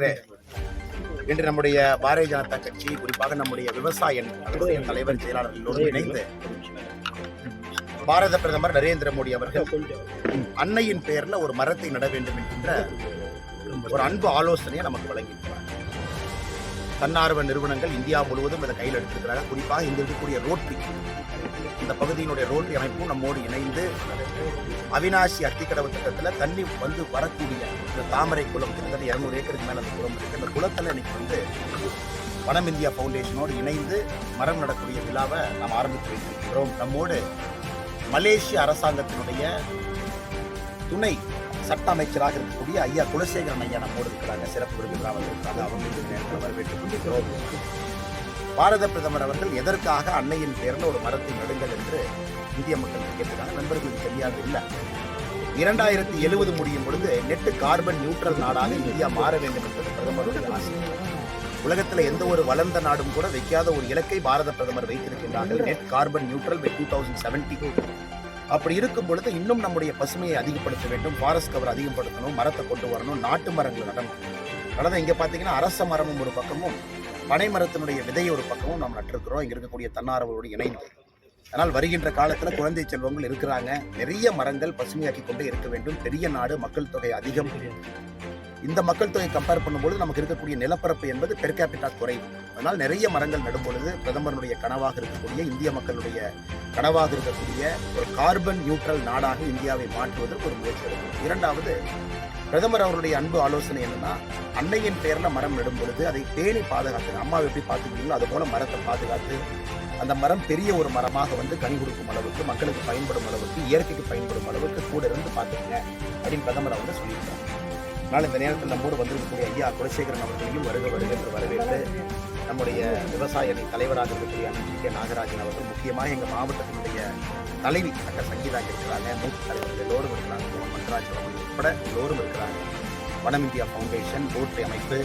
நண்பர்களே இன்று நம்முடைய பாரதிய ஜனதா கட்சி குறிப்பாக நம்முடைய விவசாய தலைவர் செயலாளர் எல்லோரும் இணைந்து பாரத பிரதமர் நரேந்திர மோடி அவர்கள் அன்னையின் பெயர்ல ஒரு மரத்தை நட வேண்டும் என்கின்ற ஒரு அன்பு ஆலோசனையை நமக்கு வழங்கியிருக்கிறார். தன்னார்வ நிறுவனங்கள் இந்தியா முழுவதும் இதை கையில் எடுத்திருக்கிறாங்க. குறிப்பாக இங்க இருக்கக்கூடிய ரோட்டரி இந்த பகுதியினுடைய ரோட்டரி அமைப்பும் நம்மோடு இணைந்து அவினாசி அத்திக்கடவு திட்டத்தில் தண்ணி வந்து வரக்கூடிய இந்த தாமரை குளம் கிட்டத்தட்ட இரநூறு ஏக்கருக்கு மேலே அந்த குளம் இருக்குது அந்த குளத்தில் இன்னைக்கு வந்து வனம் இந்தியா ஃபவுண்டேஷனோடு இணைந்து மரம் நடக்கூடிய விழாவை நாம் ஆரம்பித்து வைத்திருக்கிறோம். நம்மோடு மலேசிய அரசாங்கத்தினுடைய துணை சட்ட அமைச்சராக இருக்கக்கூடிய ஐயா குலசேகரன் ஐயா நம்மோடு இருக்கிறாங்க சிறப்பு விருதுகளாக வந்திருக்காங்க. அவங்களுக்கு இந்த நேரத்தில் வரவேற்றுக் கொண்டிருக்கிறோம் பாரத பிரதமர் அவர்கள் எதற்காக அன்னையின் பேரில் ஒரு மரத்தை நடுங்கள் என்று இந்திய மக்கள் கேட்டிருக்காங்க. நண்பர்களுக்கு தெரியாது இல்லை. இரண்டாயிரத்தி எழுபது முடியும் பொழுது நெட்டு கார்பன் நியூட்ரல் நாடாக இந்தியா மாற வேண்டும் என்பது பிரதமருடைய ஆசை. உலகத்தில் எந்த ஒரு வளர்ந்த நாடும் கூட வைக்காத ஒரு இலக்கை பாரத பிரதமர் வைத்திருக்கின்றார்கள். Net carbon neutral by two thousand seventy அப்படி இருக்கும் பொழுது இன்னும் நம்முடைய பசுமையை அதிகப்படுத்த வேண்டும். ஃபாரஸ்ட் கவர் அதிகப்படுத்தணும் மரத்தை கொண்டு வரணும் நாட்டு மரங்கள் நடணும் கடந்த இங்கே பார்த்தீங்கன்னா அரச மரமும் ஒரு பக்கமும் பனை மரத்தினுடைய விதையை ஒரு பக்கமும் நாம் நட்டிருக்கிறோம். இங்கே இருக்கக்கூடிய தன்னார்வலோடு இணைந்து. ஆனால் வருகின்ற காலத்தில் குழந்தை செல்வங்கள் இருக்கிறாங்க. நிறைய மரங்கள் பசுமையாக்கி கொண்டே இருக்க வேண்டும். பெரிய நாடு மக்கள் தொகை அதிகம். இந்த மக்கள் தொகை கம்பேர் பண்ணும்பொழுது நமக்கு இருக்கக்கூடிய நிலப்பரப்பு என்பது பெர் கேபிட்டா குறைவு. அதனால் நிறைய மரங்கள் நடும் பொழுது பிரதமருடைய கனவாக இருக்கக்கூடிய இந்திய மக்களுடைய கனவாக இருக்கக்கூடிய ஒரு கார்பன் நியூட்ரல் நாடாக இந்தியாவை மாற்றுவதற்கு ஒரு முயற்சி எடுக்கணும் இரண்டாவது பிரதமர் அவருடைய அன்பு ஆலோசனை என்னன்னா அன்னையின் பெயரில் மரம் நடும் பொழுது அதை பேணி பாதுகாத்து அம்மாவை எப்படி பார்த்துக்கிறீங்களோ அது போல மரத்தை பாதுகாத்து அந்த மரம் பெரிய ஒரு மரமாக வந்து கனி கொடுக்கும் அளவுக்கு மக்களுக்கு பயன்படும் அளவுக்கு இயற்கைக்கு பயன்படும் அளவுக்கு கூட இருந்து பார்த்துக்கங்க அப்படின்னு பிரதமர் அவங்க சொல்லியிருக்காங்க அதனால் இந்த நேரத்தில் நம்மோடு வந்திருக்கக்கூடிய ஐயா குலசேகரன் அவர்களையும் வருக வருக என்று வரவேற்று நம்முடைய விவசாய தலைவராக இருக்கக்கூடிய அண்ணன் கே. நாகராஜன் அவர்கள் முக்கியமாக எங்கள் மாவட்டத்தினுடைய தலைவி அங்கே சங்கீதா இருக்கிறாங்க. மூத்த தலைவர்கள் எல்லோரும் இருக்கிறாங்க. மன்ராஜ் அவர்கள் உட்பட எல்லோரும் இருக்கிறாங்க. வனம் இந்தியா ஃபவுண்டேஷன் ரோட்டரி அமைப்பு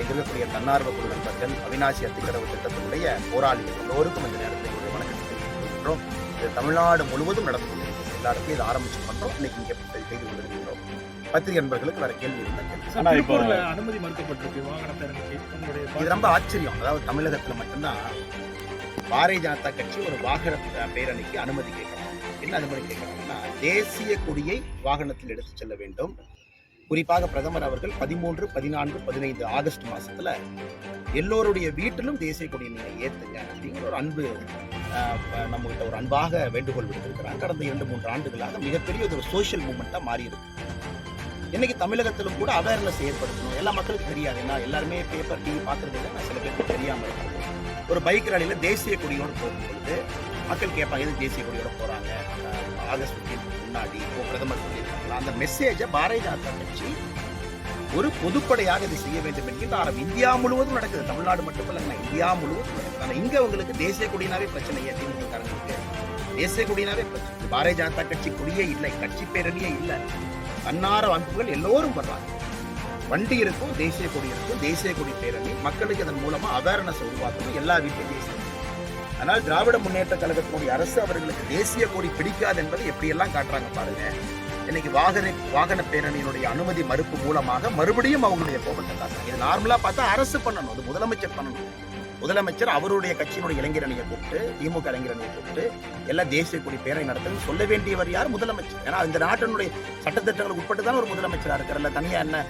இருக்கக்கூடிய தன்னார்வ குழு நண்பர்கள் அவினாசி அத்திக்கடவு திட்டத்தினுடைய போராளிகள் எல்லோருக்கும் இந்த நேரத்தில் ஒரு வணக்கத்தை இது தமிழ்நாடு முழுவதும் நடந்து கொண்டிருக்கிறது எல்லா இடத்தையும் இதை ஆரம்பிச்சு பண்றோம். இன்னைக்கு இங்கே செய்து கொண்டிருக்கின்றோம். பத்திரிகை நண்பர்களுக்கு வேற கேள்வி இருந்தால் கேள்வி அனுமதி மறுக்கப்பட்டிருக்கு. இது ரொம்ப ஆச்சரியம். அதாவது தமிழகத்துல மட்டும்தான் பாரதிய ஜனதா கட்சி ஒரு வாகன பேரணிக்கு அனுமதி கேட்கறாங்க. என்ன அனுமதி கேட்கறாங்கன்னா தேசிய கொடியை வாகனத்தில் எடுத்துச் செல்ல வேண்டும். குறிப்பாக பிரதமர் அவர்கள் பதிமூன்று பதினான்கு பதினைந்து ஆகஸ்ட் மாசத்துல எல்லோருடைய வீட்டிலும் தேசிய கொடியை நீங்க ஏத்துங்க அப்படிங்கிற ஒரு அன்பு நம்மகிட்ட ஒரு அன்பாக வேண்டுகோள் விடுத்திருக்கிறாங்க கடந்த இரண்டு மூன்று ஆண்டுகளாக மிகப்பெரிய ஒரு சோஷியல் மூமெண்ட்டாக மாறி இருக்கு இன்னைக்கு தமிழகத்திலும் கூட அவேர்னஸ் ஏற்படுத்தணும். எல்லா மக்களுக்கும் தெரியாது. ஏன்னா எல்லாருமே பேப்பர் டிவி பார்க்கறது இல்லை. சில பேருக்கு தெரியாமல் இருக்கும் ஒரு பைக் ராலியில் தேசிய கொடியோடு போகும்பொழுது மக்கள் கேட்பாங்க எது தேசிய கொடியோட போகிறாங்க ஆகஸ்ட் முன்னாடி இப்போ பிரதமர் சொல்லியிருக்காங்களா? அந்த மெசேஜை பாரதிய ஜனதா கட்சி ஒரு பொதுப்படையாக இதை செய்ய வேண்டும் என்கின்ற ஆரம்பம் இந்தியா முழுவதும் நடக்குது. தமிழ்நாடு மட்டுமல்ல இந்தியா முழுவதும். நடக்குது ஆனா இங்க உங்களுக்கு தேசிய கொடினாவே பிரச்சனை திமுக காரங்களுக்கு தேசிய கொடினாவே பிரச்சனை. பாரதிய ஜனதா கட்சி கொடியே இல்லை கட்சி பேரணியே இல்லை. தன்னார அமைப்புகள் எல்லோரும் வர்றாங்க வண்டி இருக்கும் தேசிய கொடி இருக்கும் தேசிய கொடி பேரணி. மக்களுக்கு அதன் மூலமா அவேர்னஸ் உருவாக்கணும். எல்லா வீட்லையும் தேசிய ஆனால் திராவிட முன்னேற்ற கழகத்தினுடைய அரசு அவர்களுக்கு தேசிய கொடி பிடிக்காது என்பதை எப்படியெல்லாம் காட்டுறாங்க பாருங்க. இன்னைக்கு வாகன வாகன பேரணியினுடைய அனுமதி மறுப்பு மூலமாக மறுபடியும் அவங்களுடைய கோபத்தை காட்டுறாங்க. இது நார்மலா பார்த்தா அரசு பண்ணணும் அது முதலமைச்சர் பண்ணணும். முதலமைச்சர் அவருடைய கட்சியினுடைய இளைஞரணியை கூப்பிட்டு திமுக இளைஞரணியை கூப்பிட்டு எல்லா தேசிய கொடி பேரணி நடத்துன்னு சொல்ல வேண்டியவர் யார்? முதலமைச்சர். ஏன்னா இந்த நாட்டினுடைய சட்டத்திட்டங்களுக்கு உட்பட்டு தான் ஒரு முதலமைச்சராக இருக்கிற தனியாக என்ன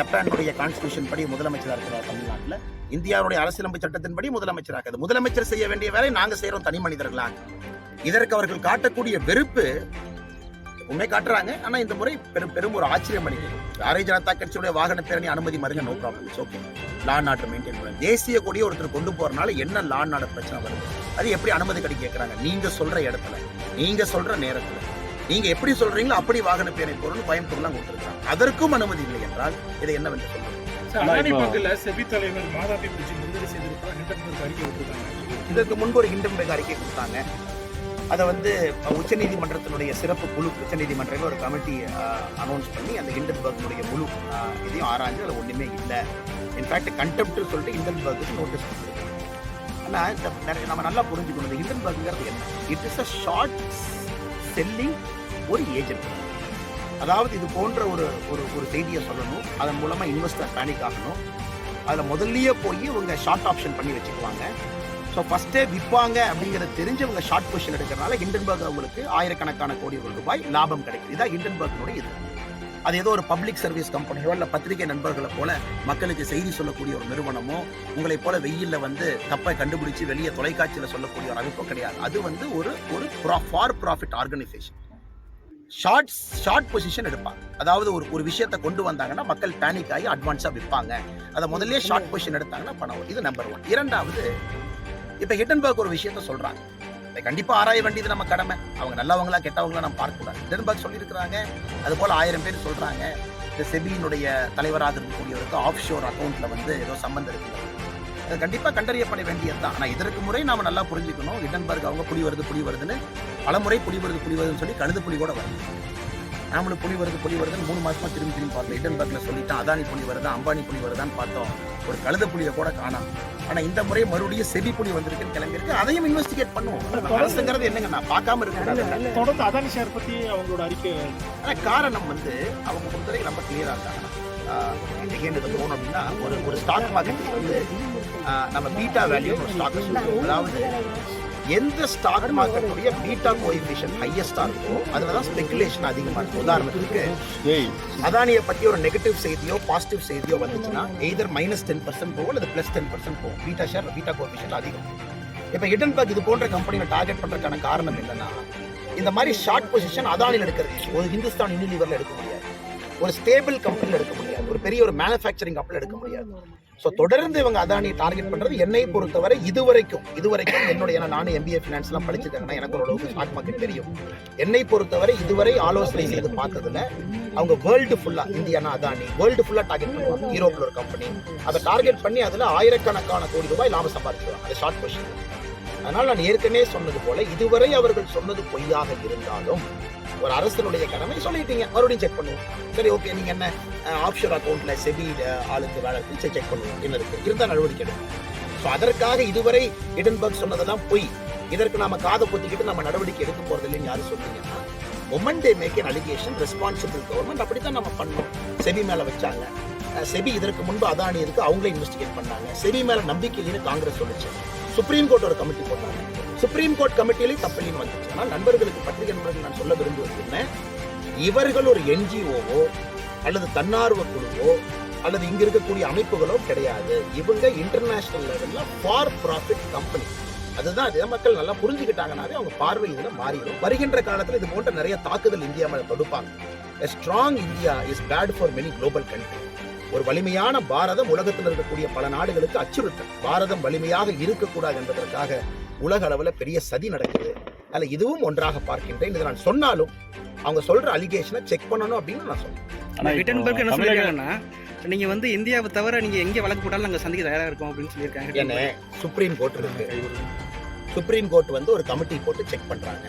ஜப்பானுடைய கான்ஸ்டியூஷன் படி முதலமைச்சராக இருக்கிறார் தமிழ்நாட்டில். இந்தியாவுடைய அரசியலமைப்பு சட்டத்தின்படி முதலமைச்சராக முதலமைச்சர் செய்ய வேண்டிய வேலை நாங்கள் செய்கிறோம் தனி மனிதர்களாக இதற்கு அவர்கள் காட்டக்கூடிய வெறுப்பு உண்மை காட்டுறாங்க. ஆனா இந்த முறை பெரும் பெரும் ஒரு ஆச்சரியம் அளிக்கிறது பாரதிய ஜனதா கட்சியுடைய வாகன பேரணி அனுமதி மருங்க நோ ப்ராப்ளம் இட்ஸ் ஓகே லா நாட்டை மெயின்டைன் பண்ண தேசிய கொடியை ஒருத்தர் கொண்டு போறனால என்ன லா நாட பிரச்சனை வருது? அது எப்படி அனுமதி கிடைக்க கேட்கறாங்க நீங்க சொல்ற இடத்துல நீங்க சொல்ற நேரத்துல. நீங்க எப்படி சொல்றீங்களோ அப்படி வாகன பேரணி பயம் பொருளாக கொடுத்துருக்காங்க அதற்கும் அனுமதி இல்லை என்றால் இதை என்னவென்று சொல்லுங்க சார், ஆனா அதானி இப்போ- பங்குல செபி தலைவர் மாதாபி பிடிச்சி முதலீடு செய்திருப்பார் ஹிண்டன்பர்க் அறிக்கை விட்டுருக்காங்க இதற்கு முன்பு ஒரு ஹிண்டன்பர்க் அறிக்கை கொடுத்தாங்க. அதை வந்து உச்சநீதிமன்றத்தினுடைய சிறப்பு குழு உச்சநீதிமன்றத்தில் ஒரு கமிட்டி அனௌன்ஸ் பண்ணி அந்த ஹிண்டன்பர்க்னுடைய முழு இதையும் ஆராய்ஞ்சு அதில் ஒன்றுமே இல்லை. இன்ஃபேக்ட் கண்டெம்ட் சொல்லிட்டு ஹிண்டன்பர்க்கு நோட்டீஸ் கொடுத்துருக்காங்க. ஆனால் இந்த நிறைய நம்ம நல்லா புரிஞ்சுக்கணும் இந்த ஹிண்டன்பர்க்ங்கிறது என்ன? It is a short selling ஒரு ஏஜென்ட் அதாவது இது போன்ற ஒரு ஒரு ஒரு செய்தியை சொல்லணும். அதன் மூலமாக இன்வெஸ்டர் பேனிக் ஆகணும். அதில் முதல்லயே போய் இவங்க ஷார்ட் ஆப்ஷன் பண்ணி வச்சுக்குவாங்க. ஸோ ஃபஸ்ட்டே விற்பாங்க அப்படிங்கிறது தெரிஞ்சு அவங்க ஷார்ட் பொசிஷன் எடுக்கிறனால ஹிண்டன்பர்க் அவங்களுக்கு ஆயிரக்கணக்கான கோடி ரூபாய் லாபம் கிடைக்குது. இதான் ஹிண்டன்பர்க்னுடைய இது. அது ஏதோ ஒரு பப்ளிக் சர்வீஸ் கம்பெனியோ இல்லை பத்திரிகை நண்பர்களை போல மக்களுக்கு செய்தி சொல்லக்கூடிய ஒரு நிறுவனமோ உங்களைப் போல வெயில்ல வந்து தப்பை கண்டுபிடிச்சு வெளியே தொலைக்காட்சியில் சொல்லக்கூடிய ஒரு அமைப்போ கிடையாது. அது வந்து ஒரு ஒரு for profit organisation short short position எடுப்பாங்க. அதாவது ஒரு ஒரு விஷயத்தை கொண்டு வந்தாங்கன்னா மக்கள் பேனிக் ஆகி அட்வான்ஸாக விற்பாங்க. அதை முதல்லயே ஷார்ட் பொசிஷன் எடுத்தாங்கன்னா பணம். இது நம்பர் ஒன் இரண்டாவது இப்போ ஹிட்டன்பர்க் ஒரு விஷயத்த சொல்றாங்க. இதை கண்டிப்பா ஆராய வேண்டியது நம்ம கடமை. அவங்க நல்லவங்களா கெட்டவங்களா நம்ம பார்க்கக்கூடாது. ஹிட்டன்பர்க் சொல்லியிருக்கிறாங்க. அது போல ஆயிரம் பேர் சொல்றாங்க. இந்த செபியினுடைய தலைவராக இருக்கக்கூடியவருக்கு ஆஃப் ஷோர் அக்கௌண்ட்ல வந்து ஏதோ சம்பந்தம் இருக்கு. அது கண்டிப்பா கண்டறியப்பட வேண்டியது தான். ஆனா இதற்கு முறை நாம நல்லா புரிஞ்சுக்கணும். ஹிட்டன்பர்க் அவங்க புடி வருது புடி வருதுன்னு பலமுறை புடி வருது புடி வருதுன்னு சொல்லி கழுது புலி கூட வருது. நாமளும் புலி வருது புலி வருதுன்னு மூணு மாசமா திரும்பி திரும்பி பார்த்தோம். ஹிட்டன்பர்க்ல சொல்லிட்டான் அதானி புலி வருதா அம்பானி புலி வருதான்னு பார்த்தோம். ஒரு கழுத புலியை கூட காணாம். ஆனா இந்த முறை மறுபடியும் செபி புலி வந்திருக்குன்னு கிளம்பியிருக்கு அதையும் இன்வெஸ்டிகேட் பண்ணுவோம். அரசுங்கிறது என்னங்க நான் பார்க்காம இருக்கக்கூடாது தொடர்ந்து அதானி ஷேர் பத்தி அவங்களோட அறிக்கை ஆனா காரணம் வந்து அவங்க பொறுத்தவரைக்கும் ரொம்ப கிளியரா இருக்காங்க. இன்னைக்கு அப்படின்னா ஒரு ஒரு ஸ்டாக் மார்க்கெட் வந்து நம்ம பீட்டா வேல்யூ ஒரு ஸ்டாக் அதாவது எந்த ஸ்டாக் மார்க்கெட்டுடைய பீட்டா கோஎஃபிஷியன் ஹையஸ்டா இருக்கோ அதுல தான் ஸ்பெகுலேஷன் அதிகமா இருக்கும் உதாரணத்துக்கு அதானியை பத்தி ஒரு நெகட்டிவ் செய்தியோ பாசிட்டிவ் செய்தியோ வந்துச்சுன்னா எய்தர் மைனஸ் டென் பர்சன்ட் போகும் அல்லது பிளஸ் டென் பர்சன்ட் போகும். பீட்டா ஷேர் பீட்டா கோஎஃபிஷியன் அதிகம். இப்போ ஹிடன்பர்க் இது போன்ற கம்பெனியை டார்கெட் பண்றதுக்கான காரணம் என்னன்னா இந்த மாதிரி ஷார்ட் பொசிஷன் அதானியில் எடுக்கிறது. ஒரு ஹிந்துஸ்தான் யூனிலிவர்ல எடுக்க முடியாது. ஒரு ஸ்டேபிள் கம்பெனியில் எடுக்க முடியாது. ஒரு பெரிய ஒரு மேனுஃபேக்சரிங் கம்பெனியில் எடுக்க முடியாது. ஸோ தொடர்ந்து இவங்க அதானி டார்கெட் பண்றது என்னை பொறுத்தவரை இதுவரைக்கும் இதுவரைக்கும் என்னுடைய நான் நானும் எம்பிஏ ஃபினான்ஸ்லாம் படிச்சிருக்கேன்னா எனக்கு ஓரளவுக்கு ஸ்டாக் மார்க்கெட் தெரியும். என்னை பொறுத்தவரை இதுவரை ஆலோசனை செய்து பார்த்ததுல அவங்க வேர்ல்டு ஃபுல்லா இந்தியானா அதானி வேர்ல்டு ஃபுல்லா டார்கெட் பண்ணுவாங்க. யூரோப்ல ஒரு கம்பெனி அதை டார்கெட் பண்ணி அதில் ஆயிரக்கணக்கான கோடி ரூபாய் லாபம் சம்பாதிச்சுவாங்க அது ஷார்ட் கொஸ்டின் அதனால் நான் ஏற்கனவே சொன்னது போல இதுவரை அவர்கள் சொன்னது பொய்யாக இருந்தாலும் ஒரு அரசனுடைய கடமை சொல்லிட்டீங்க. மறுபடியும் செக் பண்ணுவோம். சரி ஓகே நீங்க என்ன ஆப்ஷோர் அக்கௌண்ட்ல செபி ஆளுக்கு வேலை இருக்கு செக் பண்ணுவோம். என்ன இருக்கு? இருந்தா நடவடிக்கை எடுக்கும் ஸோ அதற்காக இதுவரை இடன்பர்க் சொன்னதெல்லாம் பொய். இதற்கு நாம காதை பொத்திக்கிட்டு நம்ம நடவடிக்கை எடுக்க போறது இல்லைன்னு யாரும் சொன்னீங்கன்னா woman they make an allegation responsible government அப்படித்தான் நம்ம பண்ணோம். செபி மேல வச்சாங்க. செபி இதற்கு முன்பு அதானி இருக்கு அவங்களே இன்வெஸ்டிகேட் பண்ணாங்க. செபி மேல நம்பிக்கை இல்லைன்னு காங்கிரஸ் சொல்லிச்சு. சுப்ரீம் கோர்ட் ஒரு கமிட்டி போட்டாங்க. சுப்ரீம் கோர்ட் கமிட்டியிலையும் தப்பில்லைன்னு வந்துச்சு ஆனால் நண்பர்களுக்கு பத்திரிகை நண்பர்கள் நான் சொல்ல விரும்புவது என்ன? இவர்கள் ஒரு என்ஜிஓவோ அல்லது தன்னார்வ குழுவோ அல்லது இங்க இருக்கக்கூடிய அமைப்புகளோ கிடையாது. இவங்க இன்டர்நேஷனல் லெவல்ல ஃபார் ப்ராஃபிட் கம்பெனி அதுதான் இதை மக்கள் நல்லா புரிஞ்சுக்கிட்டாங்கனாவே அவங்க பார்வை இதுல மாறிடும். வருகின்ற காலத்துல இது போன்ற நிறைய தாக்குதல் இந்தியா மேல தொடுப்பாங்க. Strong India is bad for many global country ஒரு வலிமையான பாரதம் உலகத்தில் இருக்கக்கூடிய பல நாடுகளுக்கு அச்சுறுத்தல். பாரதம் வலிமையாக இருக்கக்கூடாது என்பதற்காக உலக அளவுல பெரிய சதி நடக்குது. அதில் இதுவும் ஒன்றாக பார்க்கின்றேன். இதை நான் சொன்னாலும் அவங்க சொல்ற அலிகேஷனை செக் பண்ணணும் அப்படின்னு நான் சொல்றேன் ஆனா ஆனா ரிட்டர்ன்பர்க் என்ன சொல்லியிருக்காங்கன்னா நீங்க வந்து இந்தியாவை தவிர நீங்க எங்க வழக்கு போட்டாலும் நாங்க சந்திக்க தயாரா இருக்கோம் அப்படின்னு சொல்லியிருக்காங்க. என்ன? சுப்ரீம் கோர்ட் இருக்கு. சுப்ரீம் கோர்ட் வந்து ஒரு கமிட்டி போட்டு செக் பண்றாங்க.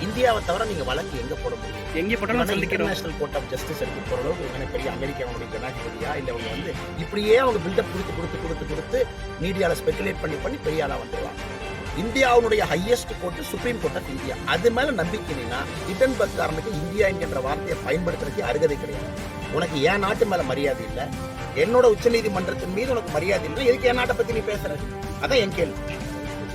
இந்தியாவை தவிர நீங்க வழக்கு எங்க போட முடியும்? எங்க போட்டாலும் இன்டர்நேஷனல் கோர்ட் ஆஃப் ஜஸ்டிஸ் எடுத்து போற அளவுக்கு இவங்க பெரிய அமெரிக்காவுடைய ஜனாதிபதியா? இல்ல அவங்க வந்து இப்படியே அவங்க பில்டப் கொடுத்து கொடுத்து கொடுத்து கொடுத்து மீடியால ஸ்பெகுலேட் பண்ணி பண்ணி பெரிய ஆளா வந்துருவாங்க. இந்தியாவுடைய highest court supreme court of India அது மேல நம்பிக்கைனா இல்லைன்னா ஹிட்டன்பர்க் இந்தியா என்கின்ற வார்த்தையை பயன்படுத்துறதுக்கு அருகதை கிடையாது. உனக்கு என் நாட்டு மேல மரியாதை இல்ல. என்னோட உச்சநீதிமன்றத்தின் மீது உனக்கு மரியாதை இல்லை. எதுக்கு என் நாட்டை பத்தி நீ பேசுற? அதான் என் கேள்வி.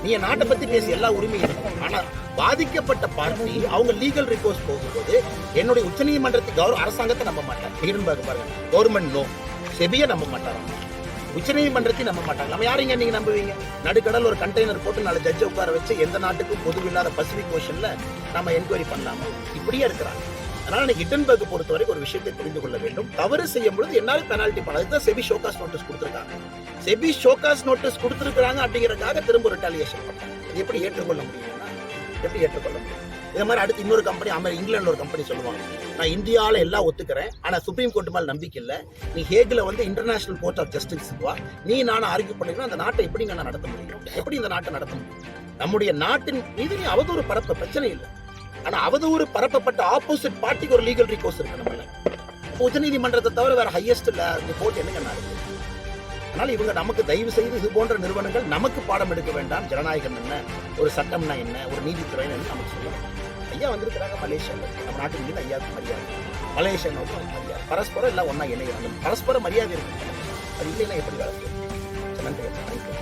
நீ என் நாட்டை பத்தி பேசி எல்லா உரிமையும் இருக்கும் ஆனா பாதிக்கப்பட்ட பார்ட்டி அவங்க லீகல் ரிப்போர்ட் போகும்போது என்னுடைய உச்சநீதிமன்றத்தை கௌரவ அரசாங்கத்தை நம்ப மாட்டேன் பாருங்க. கவர்மெண்ட் நோ செபியை நம்ப மாட்டாராம். உச்சநீதிமன்றத்தை நம்ப மாட்டாங்க. நம்ம யாரைங்க நீங்க நம்புவீங்க? நடுக்கடல் ஒரு கண்டெய்னர் போட்டு நாலு ஜட்ஜை உட்கார வச்சு எந்த நாட்டுக்கும் பொது இல்லாத பசிபிக் ஓஷன்ல நம்ம என்கொயரி பண்ணாம இப்படியே இருக்கிறாங்க. அதனால எனக்கு ஹிட்டன்பர்க் பொறுத்த வரைக்கும் ஒரு விஷயத்தை புரிந்து கொள்ள வேண்டும். தவறு செய்யும் பொழுது என்னால் பெனால்ட்டி பண்ண அதுக்கு தான் செபி ஷோகாஸ் நோட்டீஸ் கொடுத்துருக்காங்க. செபி ஷோகாஸ் நோட்டீஸ் கொடுத்துருக்காங்க அப்படிங்கறதுக்காக திரும்ப ரிட்டாலியேஷன் பண்ணாங்க இது எப்படி ஏற்றுக்கொள்ள முடியும்னா எப்படி ஏற்றுக்கொள்ள முடியும்? இதே மாதிரி அடுத்து இன்னொரு கம்பெனி அமெரிக்க இங்கிலாந்து ஒரு கம்பெனி சொல்லுவாங்க. நான் இந்தியாவில் எல்லாம் ஒத்துக்கிறேன். ஆனா சுப்ரீம் கோர்ட் மேலே நம்பிக்கை இல்லை. நீ ஹேகில் வந்து இன்டர்நேஷனல் கோர்ட் ஆஃப் ஜஸ்டிஸ் வா. நீ நான் ஆர்கியூ பண்ணிக்கணும். அந்த நாட்டை எப்படி நான் நடத்த முடியும்? எப்படி இந்த நாட்டை நடத்த முடியும்? நம்முடைய நாட்டின் மீது நீ அவதூறு பரப்ப பிரச்சனை இல்லை. ஆனா அவதூறு பரப்பப்பட்ட ஆப்போசிட் பார்ட்டிக்கு ஒரு லீகல் ரிகோர்ஸ் இருக்கு நம்மள. உச்சநீதிமன்றத்தை தவிர வேற ஹையஸ்ட் கோர்ட் என்னங்க இருக்கு அதனால் இவங்க நமக்கு தயவு செய்து இது போன்ற நிறுவனங்கள் நமக்கு பாடம் எடுக்க வேண்டாம். ஜனநாயகம் என்ன? ஒரு சட்டம்னா என்ன? ஒரு நீதித்துறை என்ன? நமக்கு சொல்லலாம் ஐயா வந்திருக்கிறாங்க மலேசியாவில் நம்ம நாட்டு மீது ஐயாவுக்கு மரியாதை. மலேசியா நோக்கி மரியாதை. பரஸ்பரம் எல்லாம் ஒன்றா இணைகிறாங்க பரஸ்பர மரியாதை இருக்கு. அது இல்லைன்னா எப்படி வேலை நன்றி.